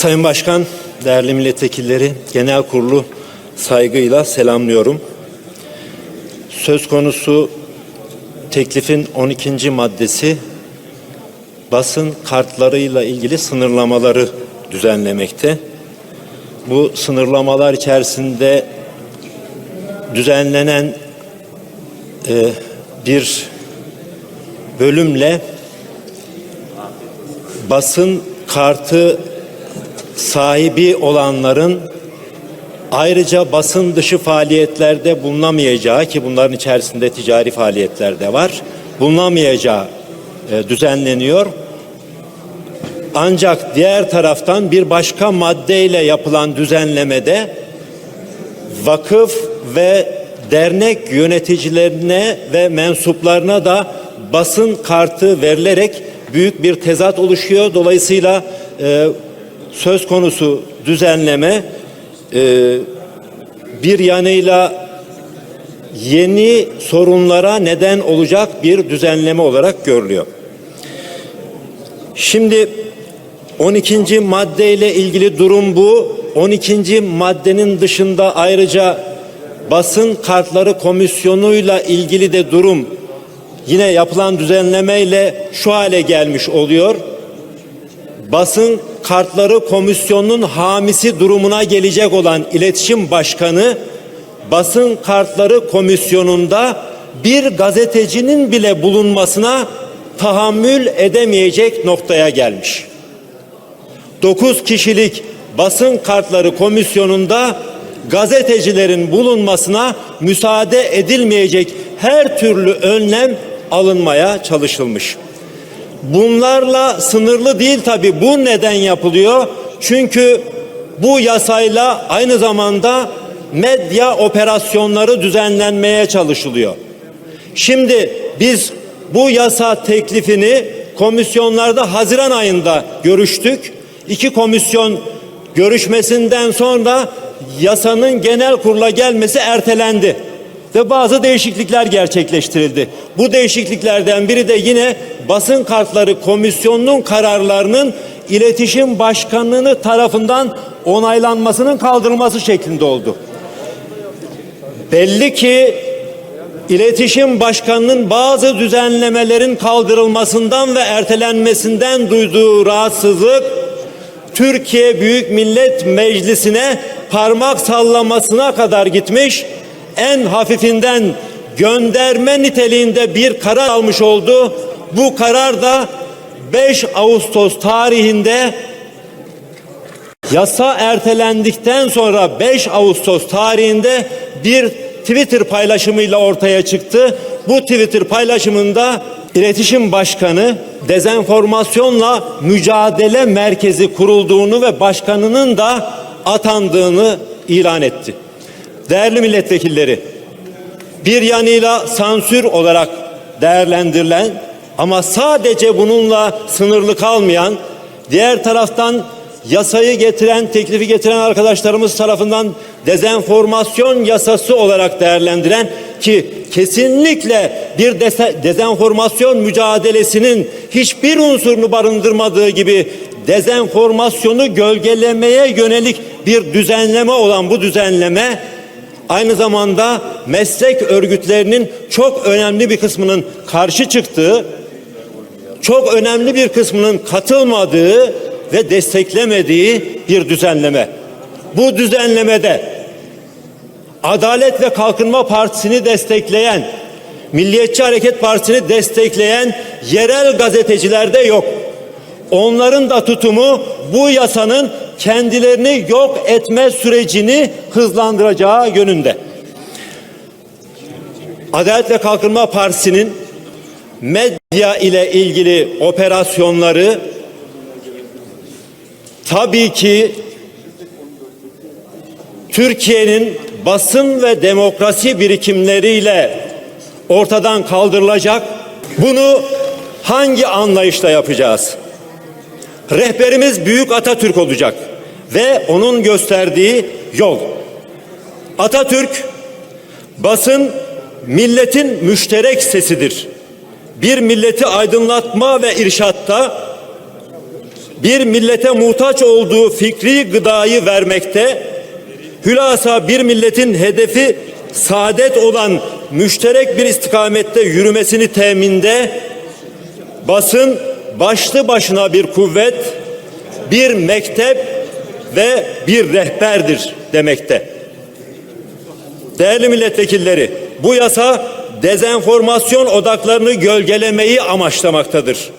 Sayın Başkan, değerli milletvekilleri, genel kurulu saygıyla selamlıyorum. Söz konusu teklifin 12. maddesi basın kartlarıyla ilgili sınırlamaları düzenlemekte. Bu sınırlamalar içerisinde düzenlenen e, bir bölümle basın kartı sahibi olanların ayrıca basın dışı faaliyetlerde bulunamayacağı ki bunların içerisinde ticari faaliyetler de var bulunamayacağı e, düzenleniyor. Ancak diğer taraftan bir başka maddeyle yapılan düzenlemede vakıf ve dernek yöneticilerine ve mensuplarına da basın kartı verilerek büyük bir tezat oluşuyor. Dolayısıyla e, söz konusu düzenleme e, bir yanıyla yeni sorunlara neden olacak bir düzenleme olarak görülüyor. Şimdi 12. maddeyle ilgili durum bu. 12. maddenin dışında ayrıca basın kartları komisyonuyla ilgili de durum yine yapılan düzenlemeyle şu hale gelmiş oluyor. Basın kartları komisyonunun hamisi durumuna gelecek olan iletişim başkanı basın kartları komisyonunda bir gazetecinin bile bulunmasına tahammül edemeyecek noktaya gelmiş. 9 kişilik basın kartları komisyonunda gazetecilerin bulunmasına müsaade edilmeyecek her türlü önlem alınmaya çalışılmış. Bunlarla sınırlı değil tabi. Bu neden yapılıyor? Çünkü bu yasayla aynı zamanda medya operasyonları düzenlenmeye çalışılıyor. Şimdi biz bu yasa teklifini komisyonlarda Haziran ayında görüştük. İki komisyon görüşmesinden sonra yasanın genel kurula gelmesi ertelendi ve bazı değişiklikler gerçekleştirildi. Bu değişikliklerden biri de yine basın kartları komisyonunun kararlarının iletişim başkanlığı tarafından onaylanmasının kaldırılması şeklinde oldu. Belli ki iletişim başkanının bazı düzenlemelerin kaldırılmasından ve ertelenmesinden duyduğu rahatsızlık Türkiye Büyük Millet Meclisi'ne parmak sallamasına kadar gitmiş. En hafifinden gönderme niteliğinde bir karar almış oldu. Bu karar da 5 Ağustos tarihinde yasa ertelendikten sonra 5 Ağustos tarihinde bir Twitter paylaşımıyla ortaya çıktı. Bu Twitter paylaşımında İletişim Başkanı dezenformasyonla mücadele merkezi kurulduğunu ve başkanının da atandığını ilan etti. Değerli milletvekilleri, bir yanıyla sansür olarak değerlendirilen ama sadece bununla sınırlı kalmayan, diğer taraftan yasayı getiren, teklifi getiren arkadaşlarımız tarafından dezenformasyon yasası olarak değerlendiren ki kesinlikle bir dezenformasyon mücadelesinin hiçbir unsurunu barındırmadığı gibi dezenformasyonu gölgelemeye yönelik bir düzenleme olan bu düzenleme aynı zamanda meslek örgütlerinin çok önemli bir kısmının karşı çıktığı, çok önemli bir kısmının katılmadığı ve desteklemediği bir düzenleme. Bu düzenlemede Adalet ve Kalkınma Partisi'ni destekleyen, Milliyetçi Hareket Partisi'ni destekleyen yerel gazeteciler de yok. Onların da tutumu bu yasanın kendilerini yok etme sürecini hızlandıracağı yönünde. Adalet ve Kalkınma Partisi'nin medya ile ilgili operasyonları tabii ki Türkiye'nin basın ve demokrasi birikimleriyle ortadan kaldırılacak. Bunu hangi anlayışla yapacağız? Rehberimiz Büyük Atatürk olacak ve onun gösterdiği yol. Atatürk basın milletin müşterek sesidir. Bir milleti aydınlatma ve irşatta bir millete muhtaç olduğu fikri gıdayı vermekte, hülasa bir milletin hedefi saadet olan müşterek bir istikamette yürümesini teminde basın başlı başına bir kuvvet, bir mektep ve bir rehberdir demekte. Değerli milletvekilleri, bu yasa dezenformasyon odaklarını gölgelemeyi amaçlamaktadır.